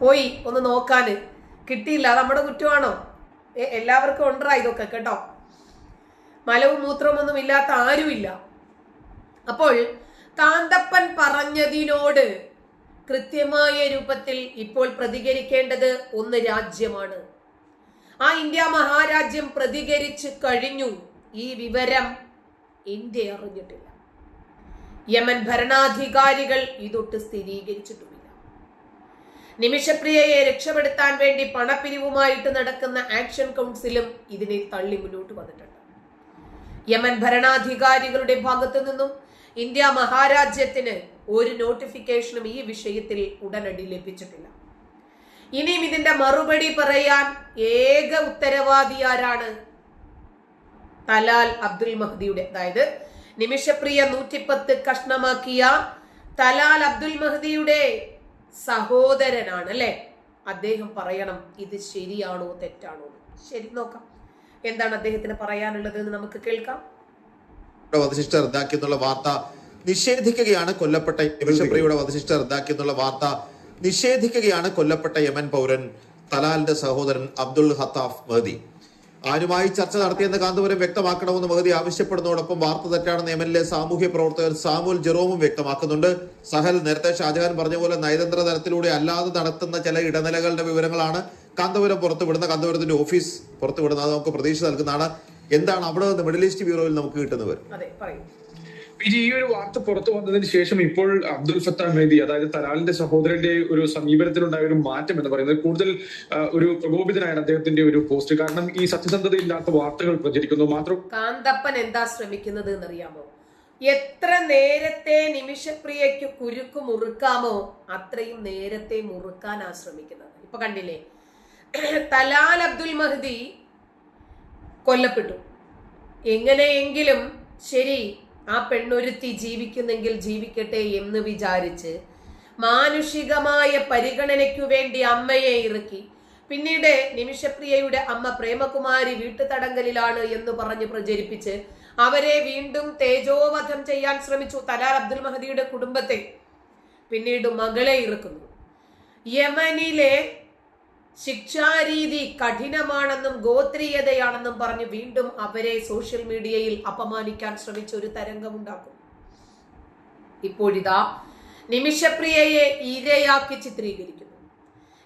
പോയി ഒന്ന് നോക്കാന്. കിട്ടിയില്ല നമ്മുടെ കുറ്റമാണോ? എല്ലാവർക്കും ഉണ്ടാ ഇതൊക്കെ കേട്ടോ. മലവും മൂത്രമൊന്നും ഇല്ലാത്ത ആരുമില്ല. അപ്പോൾ താന്തപ്പൻ പറഞ്ഞതിനോട് കൃത്യമായ രൂപത്തിൽ ഇപ്പോൾ പ്രതികരിക്കേണ്ടത് ഒന്ന് രാജ്യമാണ്. ആ ഇന്ത്യ മഹാരാജ്യം പ്രതികരിച്ചു കഴിഞ്ഞു. ഈ വിവരം ഇന്ത്യ അറിഞ്ഞിട്ടില്ല. യമൻ ഭരണാധികാരികൾ ഇതൊട്ട് സ്ഥിരീകരിച്ചിട്ടുമില്ല. നിമിഷപ്രിയയെ രക്ഷപ്പെടുത്താൻ വേണ്ടി പണപ്പിരിവുമായിട്ട് നടക്കുന്ന ആക്ഷൻ കൗൺസിലും ഇതിനെ തള്ളി മുന്നോട്ട് വന്നിട്ടുണ്ട്. യമൻ ഭരണാധികാരികളുടെ ഭാഗത്തു നിന്നും ഇന്ത്യ മഹാരാജ്യത്തിന് ഒരു നോട്ടിഫിക്കേഷനും ഈ വിഷയത്തിൽ ഉടനടി ലഭിച്ചിട്ടില്ല. ഇനിയും ഇതിന്റെ മറുപടി പറയാൻ ഏക ഉത്തരവാദി ആരാണ്? തലാൽ അബ്ദുൽ മഹദിയുടെ. അതായത് നിമിഷപ്രിയ നൂറ്റിപ്പത്ത് കഷ്ണമാക്കിയ തലാൽ അബ്ദുൽ മഹദിയുടെ സഹോദരനാണ് അല്ലേ അദ്ദേഹം പറയണം ഇത് ശരിയാണോ തെറ്റാണോ? ശരി നോക്കാം. എന്താണ് അദ്ദേഹത്തിന് പറയാനുള്ളത് എന്ന് നമുക്ക് കേൾക്കാം. വധശിഷ്ട റദ്ദാക്കിയെന്നുള്ള വാർത്ത നിഷേധിക്കുകയാണ് കൊല്ലപ്പെട്ട നിമിഷപ്രിയയുടെ വധശിഷ്ട റദ്ദാക്കിയെന്നുള്ള വാർത്ത നിഷേധിക്കുകയാണ് കൊല്ലപ്പെട്ട യമൻ പൗരൻ തലാലിന്റെ സഹോദരൻ അബ്ദുൾ ഹത്താഫ് മഹദി ആരുമായി ചർച്ച നടത്തിയെന്ന് കാന്തപുരം വ്യക്തമാക്കണമെന്ന് മഹദി ആവശ്യപ്പെടുന്നതോടൊപ്പം വാർത്ത തെറ്റാണെന്ന് യമനിലെ സാമൂഹ്യ പ്രവർത്തകൻ സാമുൽ ജെറോമും വ്യക്തമാക്കുന്നുണ്ട്. സഹൽ നേരത്തെ ഷാജഹാൻ പറഞ്ഞ പോലെ നയതന്ത്ര തലത്തിലൂടെ അല്ലാതെ നടത്തുന്ന ചില ഇടനിലകളുടെ വിവരങ്ങളാണ് കാന്തപുരം പുറത്തുവിടുന്ന കാന്തപുരത്തിന്റെ ഓഫീസ് പുറത്തുവിടുന്നത്. നമുക്ക് പ്രതീക്ഷ നൽകുന്നതാണ്. എന്താണ് അവിടെ നിന്ന് മിഡിൽ ഈസ്റ്റ് ബ്യൂറോയിൽ നമുക്ക് കിട്ടുന്നവർ ഈ ഒരു വാർത്ത പുറത്തു വന്നതിന് ശേഷം ഇപ്പോൾ അബ്ദുൽ ഫത്താ മേദി അതായത് തലാലിന്റെ സഹോദരന്റെ ഒരു സമീപനത്തിലുണ്ടായ ഒരു മാറ്റം എന്ന് പറയുന്നത് കൂടുതൽ ഒരു പ്രകോപിതനായാണ് അദ്ദേഹത്തിന്റെ ഒരു പോസ്റ്റ്. കാരണം ഈ സത്യസന്ധത ഇല്ലാത്ത വാർത്തകൾ പ്രചരിക്കുന്നു. മാത്രം കാന്തപ്പൻ എന്താ ശ്രമിക്കുന്നത് എന്നറിയാമോ? എത്ര നേരത്തെ നിമിഷപ്രിയയ്ക്ക് കുരുക്ക് മുറുക്കാമോ അത്രയും നേരത്തെ മുറുക്കാനാ ശ്രമിക്കുന്നത്. ഇപ്പൊ കണ്ടില്ലേ? തലാൽ അബ്ദുൽ മഹദി കൊല്ലപ്പെട്ടു. എങ്ങനെയെങ്കിലും ശരി ആ പെണ്ണൊരുത്തി ജീവിക്കുന്നെങ്കിൽ ജീവിക്കട്ടെ എന്ന് വിചാരിച്ച് മാനുഷികമായ പരിഗണനയ്ക്കു വേണ്ടി അമ്മയെ ഇറക്കി. പിന്നീട് നിമിഷപ്രിയയുടെ അമ്മ പ്രേമകുമാരി വീട്ടുതടങ്കലിലാണ് എന്ന് പറഞ്ഞ് പ്രചരിപ്പിച്ച് അവരെ വീണ്ടും തേജോവധം ചെയ്യാൻ ശ്രമിച്ചു തലാർ അബ്ദുൽ മഹദിയുടെ കുടുംബത്തെ. പിന്നീട് മകളെ ഇറക്കുന്നു. യമനിലെ ശിക്ഷാരീതി കഠിനമാണെന്നും ഗോത്രീയതയാണെന്നും പറഞ്ഞ് വീണ്ടും അവരെ സോഷ്യൽ മീഡിയയിൽ അപമാനിക്കാൻ ശ്രമിച്ച ഒരു തരംഗമുണ്ടാക്കും. ഇപ്പോഴിതാ നിമിഷപ്രിയയെ ഇരയാക്കി ചിത്രീകരിക്കുന്നു.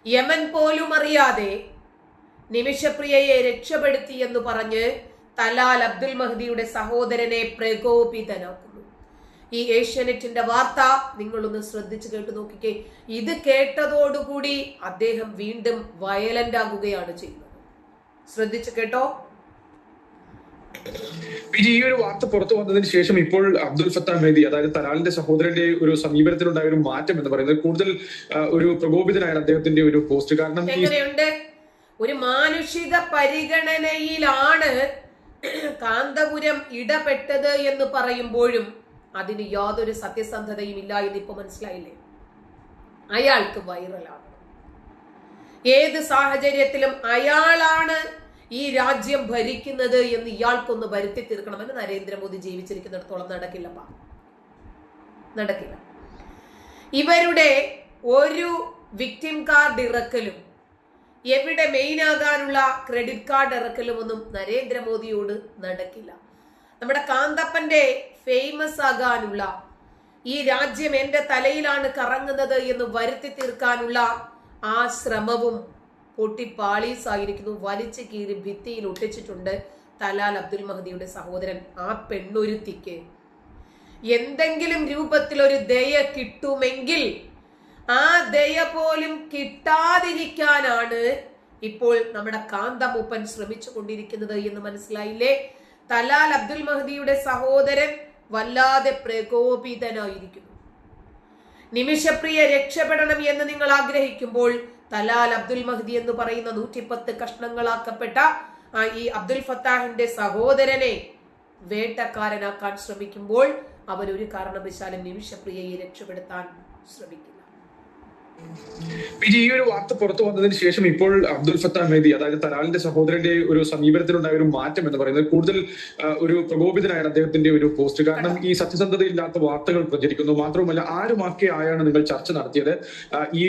യമൻ പോലും അറിയാതെ നിമിഷപ്രിയയെ രക്ഷപ്പെടുത്തി എന്ന് പറഞ്ഞ് തലാൽ അബ്ദുൽ മഹദിയുടെ സഹോദരനെ പ്രകോപിതനാക്കുന്നു. ഈ ഏഷ്യാനെറ്റിന്റെ വാർത്ത നിങ്ങളൊന്ന് ശ്രദ്ധിച്ചു കേട്ടു നോക്കിക്കേ. ഇത് കേട്ടതോടുകൂടി അദ്ദേഹം വീണ്ടും വയലന്റ് ആകുകയാണ് ചെയ്യുന്നത്. ശ്രദ്ധിച്ചു കേട്ടോ. വിജി ഈ ഒരു വാർത്ത പുറത്തു വന്നതിന് ശേഷം ഇപ്പോൾ അബ്ദുൽ ഫത്താൻ മേദി അതായത് തലാലിന്റെ സഹോദരന്റെ ഒരു സമീപനത്തിലുണ്ടായ ഒരു മാറ്റം എന്ന് പറയുന്നത് കൂടുതൽ ഒരു പ്രകോപിതനായ അദ്ദേഹത്തിന്റെ ഒരു പോസ്റ്റ്. കാരണം ഒരു മാനുഷിക പരിഗണനയിലാണ് കാന്തപുരം ഇടപെട്ടത് എന്ന് പറയുമ്പോഴും അതിന് യാതൊരു സത്യസന്ധതയും ഇല്ല എന്ന് ഇപ്പൊ മനസ്സിലായില്ലേ? അയാൾക്ക് വൈറലാണ്. ഏത് സാഹചര്യത്തിലും അയാളാണ് ഈ രാജ്യം ഭരിക്കുന്നത് എന്ന് ഇയാൾക്കൊന്ന് വരുത്തി തീർക്കണമെന്ന് നരേന്ദ്രമോദി ജീവിച്ചിരിക്കുന്നിടത്തോളം നടക്കില്ലപ്പ നടക്കില്ല. ഇവരുടെ ഒരു വിക്ടിം കാർഡ് ഇറക്കലും എവിടെ മെയിൻ ആകാനുള്ള ക്രെഡിറ്റ് കാർഡ് ഇറക്കലും ഒന്നും നരേന്ദ്രമോദിയോട് നടക്കില്ല. നമ്മുടെ കാന്തപ്പന്റെ ഫേമസ് ആകാനുള്ള ഈ രാജ്യം എന്റെ തലയിലാണ് കറങ്ങുന്നത് എന്ന് വരുത്തി തീർക്കാനുള്ള ആ ശ്രമവും പൊട്ടി പാളീസായിരിക്കുന്നു. വലിച്ചു കീറി ഭിത്തിയിൽ ഒട്ടിച്ചിട്ടുണ്ട് തലാൽ അബ്ദുൽ മഹദിയുടെ സഹോദരൻ ആ പെണ്ണൊരുത്തിക്ക്. എന്തെങ്കിലും രൂപത്തിൽ ഒരു ദയ കിട്ടുമെങ്കിൽ ആ ദയ പോലും കിട്ടാതിരിക്കാനാണ് ഇപ്പോൾ നമ്മുടെ കാന്തമൂപ്പൻ ശ്രമിച്ചു കൊണ്ടിരിക്കുന്നത് എന്ന് മനസ്സിലായില്ലേ? തലാൽ അബ്ദുൽ മഹദിയുടെ സഹോദരൻ വല്ലാതെ പ്രകോപിതനായിരിക്കുന്നു. നിമിഷപ്രിയ രക്ഷപ്പെടണം എന്ന് നിങ്ങൾ ആഗ്രഹിക്കുമ്പോൾ തലാൽ അബ്ദുൽ മഹദി എന്ന് പറയുന്ന നൂറ്റിപ്പത്ത് കഷ്ണങ്ങളാക്കപ്പെട്ട ഈ അബ്ദുൽ ഫത്താഹിന്റെ സഹോദരനെ വേട്ടക്കാരനാക്കാൻ ശ്രമിക്കുമ്പോൾ അവരൊരു കാരണവശാലും നിമിഷപ്രിയയെ രക്ഷപ്പെടുത്താൻ ശ്രമിക്കില്ല. പിന്നെ ഈ ഒരു വാർത്ത പുറത്തു വന്നതിന് ശേഷം ഇപ്പോൾ അബ്ദുൽ ഫത്താ മേദി അതായത് തലാലിന്റെ സഹോദരന്റെ ഒരു സമീപനത്തിലുണ്ടായ ഒരു മാറ്റം എന്ന് പറയുന്നത് കൂടുതൽ ഒരു പ്രകോപിതനായ അദ്ദേഹത്തിന്റെ ഒരു പോസ്റ്റ് കാരണം ഈ സത്യസന്ധതയില്ലാത്ത വാർത്തകൾ പ്രചരിക്കുന്നു. മാത്രവുമല്ല ആരുമാക്കി ആയാണ് നിങ്ങൾ ചർച്ച നടത്തിയത്? ഈ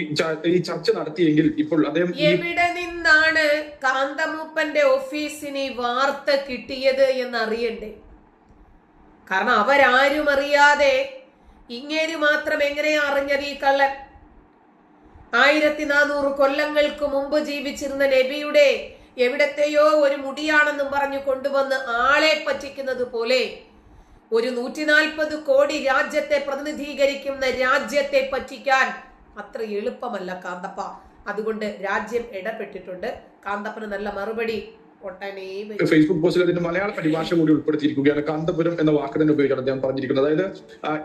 ഈ ചർച്ച നടത്തിയെങ്കിൽ ഇപ്പോൾ അദ്ദേഹം എവിടെ നിന്നാണ് കാന്തമൂപ്പന്റെ ഓഫീസിന് വാർത്ത കിട്ടിയത് എന്ന് അറിയണ്ടേ കാരണം അവരാരും അറിയാതെ ഇങ്ങേര് മാത്രം എങ്ങനെയാ അറിഞ്ഞത് ഈ കള്ളൻ? ആയിരത്തി നാനൂറ് കൊല്ലങ്ങൾക്ക് മുമ്പ് ജീവിച്ചിരുന്ന നബിയുടെ എവിടത്തെയോ ഒരു മുടിയാണെന്നും പറഞ്ഞു കൊണ്ടുവന്ന് ആളെ പറ്റിക്കുന്നത് പോലെ ഒരു നൂറ്റി നാൽപ്പത് കോടി രാജ്യത്തെ പ്രതിനിധീകരിക്കുന്ന രാജ്യത്തെ പറ്റിക്കാൻ അത്ര എളുപ്പമല്ല കാന്തപ്പ അതുകൊണ്ട് രാജ്യം ഇടപെട്ടിട്ടുണ്ട് കാന്തപ്പന് നല്ല മറുപടി. ഫേസ്ബുക്ക് പോസ്റ്റിൽ അതിന്റെ മലയാള പരിഭാഷ കൂടി ഉൾപ്പെടുത്തിയിരിക്കുകയാണ്. കാന്തപുരം എന്ന വാക്ക് തന്നെ ഉപയോഗിച്ചാണ് അദ്ദേഹം പറഞ്ഞിരിക്കുന്നത്. അതായത്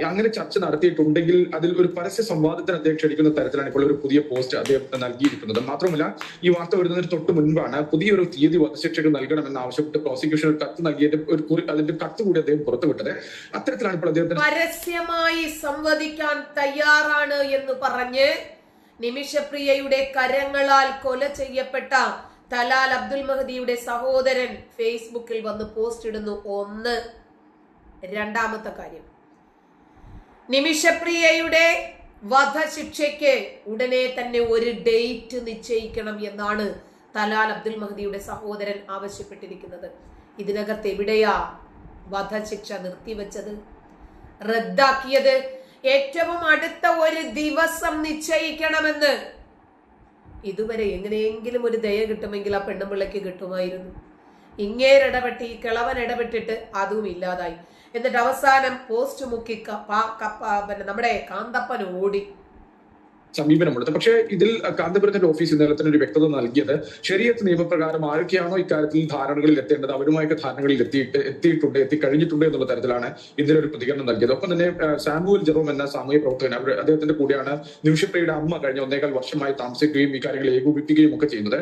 അങ്ങനെ ചർച്ച നടത്തിയിട്ടുണ്ടെങ്കിൽ അതിൽ ഒരു പരസ്യ സംവാദത്തിന് അദ്ദേഹം ക്ഷണിക്കുന്ന തരത്തിലാണ് ഇപ്പോൾ ഒരു പുതിയ പോസ്റ്റ് അദ്ദേഹം നൽകിയിരിക്കുന്നത്. മാത്രമല്ല ഈ വാർത്ത വരുന്നതിന് തൊട്ട് മുൻപാണ് പുതിയൊരു തീയതി വധശിക്ഷകൾ നൽകണമെന്ന് ആവശ്യപ്പെട്ട് പ്രോസിക്യൂഷൻ കത്ത് നൽകിയിട്ട് ഒരു കുറി- അതിന്റെ കത്ത് കൂടി അദ്ദേഹം പുറത്തുവിട്ടത്. അത്തരത്തിലാണ് ഇപ്പോൾ അദ്ദേഹത്തിന് പരസ്യമായി സംവദിക്കാൻ തയ്യാറാണ് എന്ന് പറഞ്ഞ് നിമിഷപ്രിയയുടെ കരങ്ങളാൽ കൊല ചെയ്യപ്പെട്ട തലാൽ അബ്ദുൽ മഹദിയുടെ സഹോദരൻ ഫേസ്ബുക്കിൽ വന്ന് പോസ്റ്റ് ഇടുന്നു. ഒന്ന്. രണ്ടാമത്തെ കാര്യം. നിമിഷപ്രിയയുടെ വധശിക്ഷയ്ക്ക് ഉടനെ തന്നെ ഒരു ഡേറ്റ് നിശ്ചയിക്കണം എന്നാണ് തലാൽ അബ്ദുൽ മഹദിയുടെ സഹോദരൻ ആവശ്യപ്പെട്ടിരിക്കുന്നത്. ഇതിനകത്ത് എവിടെയാ വധശിക്ഷ നിർത്തിവെച്ചത്? റദ്ദാക്കിയത് ഏറ്റവും അടുത്ത ഒരു ദിവസം നിശ്ചയിക്കണമെന്ന് ഇതുവരെ എങ്ങനെയെങ്കിലും ഒരു ദയ കിട്ടുമെങ്കിൽ ആ പെണ്ണുമ്പിള്ളയ്ക്ക് കിട്ടുമായിരുന്നു. ഇങ്ങേരിടപെട്ട് ഈ കിളവൻ ഇടപെട്ടിട്ട് അതും ഇല്ലാതായി. എന്നിട്ട് അവസാനം പോസ്റ്റ് മുക്കി പിന്നെ നമ്മുടെ കാന്തപ്പൻ ഓടി. സമീപനമുള്ളത് പക്ഷേ ഇതിൽ കാന്തപുരത്തിന്റെ ഓഫീസ് ഇന്നലെ തന്നെ ഒരു വ്യക്തത നൽകിയത് ശരിയത്ത് നിയമപ്രകാരം ആരൊക്കെയാണോ ഇക്കാര്യത്തിൽ ധാരണകളിൽ എത്തേണ്ടത് അവരുമായൊക്കെ ധാരണകളിൽ എത്തിയിട്ട് എത്തിയിട്ടുണ്ട് എത്തിക്കഴിഞ്ഞിട്ടുണ്ട് എന്നുള്ള തരത്തിലാണ് ഇന്നലെ ഒരു പ്രതികരണം നൽകിയത്. ഒപ്പം തന്നെ സാമുവൽ ജെറോം എന്ന സാമൂഹ്യ പ്രവർത്തകൻ അവർ അദ്ദേഹത്തിന്റെ കൂടെയാണ് നിമിഷപ്രിയുടെ അമ്മ കഴിഞ്ഞ ഒന്നേകാൽ വർഷമായി താമസിക്കുകയും ഈ കാര്യങ്ങൾ ഏകോപിപ്പിക്കുകയും ഒക്കെ ചെയ്യുന്നത്.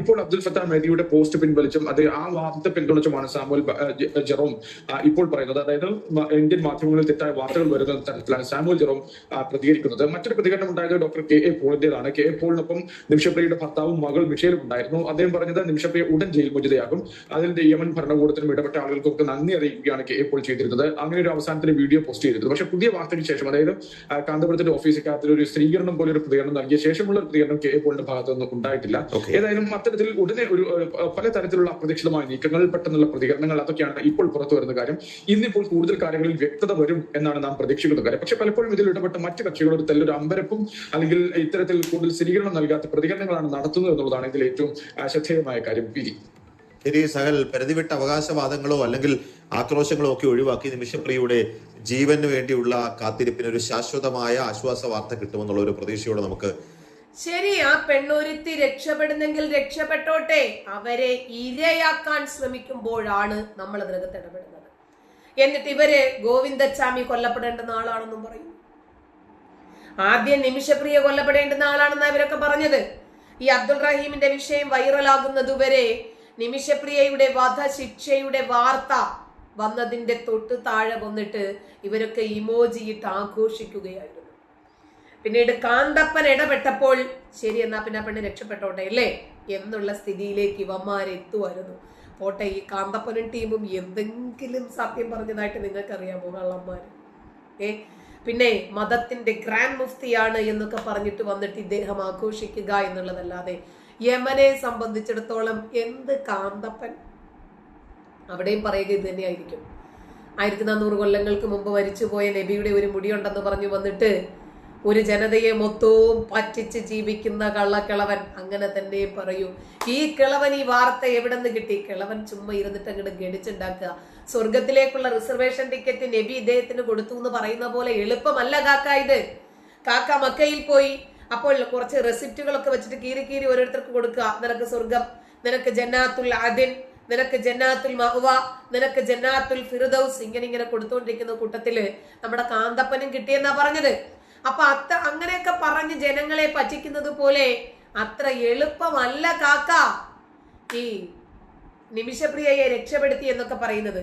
ഇപ്പോൾ അബ്ദുൽ ഫത്താ മേദിയുടെ പോസ്റ്റ് പിൻവലിച്ചും അത് ആ വാദത്തെ പിന്തുണച്ചുമാണ് സാമുവൽ ജെറോം ഇപ്പോൾ പറയുന്നത്. അതായത് ഇന്ത്യൻ മാധ്യമങ്ങളിൽ തെറ്റായ വാർത്തകൾ വരുന്ന തരത്തിലാണ് സാമുവൽ ജെറോം പ്രതികരിക്കുന്നത്. മറ്റൊരു പ്രതികരണം ഉണ്ടായത് ഡോക്ടർ കെ എ പോളിന്റേതാണ് കെ എ പോളിനൊപ്പം നിമിഷപ്രിയയുടെ ഭർത്താവും മകൾ മിഷേലും ഉണ്ടായിരുന്നു. അദ്ദേഹം പറഞ്ഞത് നിമിഷപ്രിയ ഉടൻ ജയിൽ മോചിതയാകും അതിന്റെ യമൻ ഭരണകൂടത്തിനും ഇടപെട്ട ആളുകൾക്കൊക്കെ നന്ദി അറിയിക്കുകയാണ് കെ എ പോൾ ചെയ്തിരുന്നത്. അങ്ങനെ ഒരു അവസാനത്തിന് വീഡിയോ പോസ്റ്റ് ചെയ്തിരുന്നത് പക്ഷെ പുതിയ വാർത്തയ്ക്ക് ശേഷം അതായത് കാന്തപുരത്തിന്റെ ഓഫീസ് ഇക്കാര്യത്തിൽ ഒരു സ്ത്രീകരണം പോലെ ഒരു പ്രതികരണം നൽകിയ ശേഷമുള്ള ഒരു പ്രതികരണം കെ എ പോളിന്റെ ഭാഗത്തു നിന്നും ഉണ്ടായിട്ടില്ല. ഏതായാലും അത്തരത്തിൽ ഉടനെ ഒരു പല തരത്തിലുള്ള അപ്രതീക്ഷിതമായ നീക്കങ്ങൾ പെട്ടെന്നുള്ള പ്രതികരണങ്ങൾ അതൊക്കെയാണ് ഇപ്പോൾ പുറത്തു വരുന്ന കാര്യം. ഇന്നിപ്പോൾ കൂടുതൽ കാര്യങ്ങളിൽ വ്യക്തത വരും എന്നാണ് നാം പ്രതീക്ഷിക്കുന്ന കാര്യം. പക്ഷെ പലപ്പോഴും ഇതിൽ ഇടപെട്ട മറ്റ് കക്ഷികളോട് തല്ലൊരു അമ്പരപ്പും അല്ലെങ്കിൽ ഇത്തരത്തിൽ കൂടുതൽ സ്ഥിരീകരണം നൽകാത്ത പ്രതികരണങ്ങളാണ് നടത്തുന്നത് എന്നുള്ളതാണ് ഇതിൽ ഏറ്റവും ശ്രദ്ധേയമായ കാര്യം. പി. ശരി സഹൽ പരിധിവിട്ട അവകാശവാദങ്ങളോ അല്ലെങ്കിൽ ആക്രോശങ്ങളോ ഒക്കെ ഒഴിവാക്കി നിമിഷപ്രിയയുടെ ജീവന് വേണ്ടിയുള്ള കാത്തിരിപ്പിന് ഒരു ശാശ്വതമായ ആശ്വാസ വാർത്ത കിട്ടുമെന്നുള്ള ഒരു പ്രതീക്ഷയോടെ നമുക്ക് ശരി ആ പെണ്ണൊരുത്തി രക്ഷപ്പെടുന്നെങ്കിൽ രക്ഷപ്പെട്ടോട്ടെ. അവരെ ഇരയാക്കാൻ ശ്രമിക്കുമ്പോഴാണ് നമ്മൾ അതിനകത്ത് ഇടപെടുന്നത്. എന്നിട്ട് ഇവർ ഗോവിന്ദച്ചാമി കൊല്ലപ്പെടേണ്ട നാളാണെന്നും പറയും. ആദ്യം നിമിഷപ്രിയ കൊല്ലപ്പെടേണ്ടുന്ന ആളാണെന്ന് ഇവരൊക്കെ പറഞ്ഞത്. ഈ അബ്ദുൾ റഹീമിന്റെ വിഷയം വൈറലാകുന്നതുവരെ നിമിഷപ്രിയയുടെ വധശിക്ഷയുടെ വാർത്ത വന്നതിന്റെ തൊട്ട് താഴെ വന്നിട്ട് ഇവരൊക്കെ ഇമോജിയിട്ട് ആഘോഷിക്കുകയായിരുന്നു. പിന്നീട് കാന്തപ്പൻ ഇടപെട്ടപ്പോൾ ശരി എന്നാ പിന്നെ പെണ്ണ് രക്ഷപ്പെട്ടോട്ടെ അല്ലേ? എന്നുള്ള സ്ഥിതിയിലേക്ക് ഇവന്മാരെത്തുമായിരുന്നു പോട്ടെ ഈ കാന്തപ്പനും ടീമും എന്തെങ്കിലും സത്യം പറഞ്ഞതായിട്ട് നിങ്ങൾക്കറിയാമോ കള്ളന്മാർ ഏ പിന്നെ മതത്തിന്റെ ഗ്രാൻഡ് മുഫ്തിയാണ് എന്നൊക്കെ പറഞ്ഞിട്ട് വന്നിട്ട് ഇദ്ദേഹം ആഘോഷിക്കുക എന്നുള്ളതല്ലാതെ യമനെ സംബന്ധിച്ചിടത്തോളം എന്ത് കാന്തപ്പൻ? അവിടെയും പറയുക ഇത് തന്നെയായിരിക്കും. ആയിരത്തി നാനൂറ് കൊല്ലങ്ങൾക്ക് മുമ്പ് മരിച്ചുപോയ നബിയുടെ ഒരു മുടിയുണ്ടെന്ന് പറഞ്ഞു വന്നിട്ട് ഒരു ജനതയെ മൊത്തവും പറ്റിച്ച് ജീവിക്കുന്ന കള്ളക്കിളവൻ അങ്ങനെ തന്നെ പറയൂ. ഈ കിളവൻ ഈ വാർത്ത എവിടെ നിന്ന് കിട്ടി? കിളവൻ ചുമ്മാ ഇരുന്നിട്ട് അങ്ങോട്ട് ഗണിച്ചുണ്ടാക്കുക. സ്വർഗത്തിലേക്കുള്ള റിസർവേഷൻ ടിക്കറ്റ് നബി ഇദ്ദേഹത്തിന് കൊടുത്തു എന്ന് പറയുന്ന പോലെ എളുപ്പമല്ല കാക്ക ഇത്. കാക്ക മക്കയിൽ പോയി അപ്പോൾ കുറച്ച് റെസിപ്റ്റുകളൊക്കെ വെച്ചിട്ട് കീറി കീറി ഓരോരുത്തർക്ക് കൊടുക്കുക. നിനക്ക് സ്വർഗം നിനക്ക് ജന്നാത്തുൽ അദിൻ നിനക്ക് ജന്നാത്തുൽ മഹുവ നിനക്ക് ജന്നാത്തുൽ ഫിറുദൌസ് ഇങ്ങനെ ഇങ്ങനെ കൊടുത്തുകൊണ്ടിരിക്കുന്ന കൂട്ടത്തിൽ നമ്മുടെ കാന്തപ്പനും കിട്ടിയെന്നാ പറഞ്ഞത്. അപ്പൊ അത്ത അങ്ങനെയൊക്കെ പറഞ്ഞ് ജനങ്ങളെ പറ്റിക്കുന്നത് പോലെ അത്ര എളുപ്പമല്ല കാക്ക. ഈ നിമിഷപ്രിയയെ രക്ഷപ്പെടുത്തി എന്നൊക്കെ പറയുന്നത്.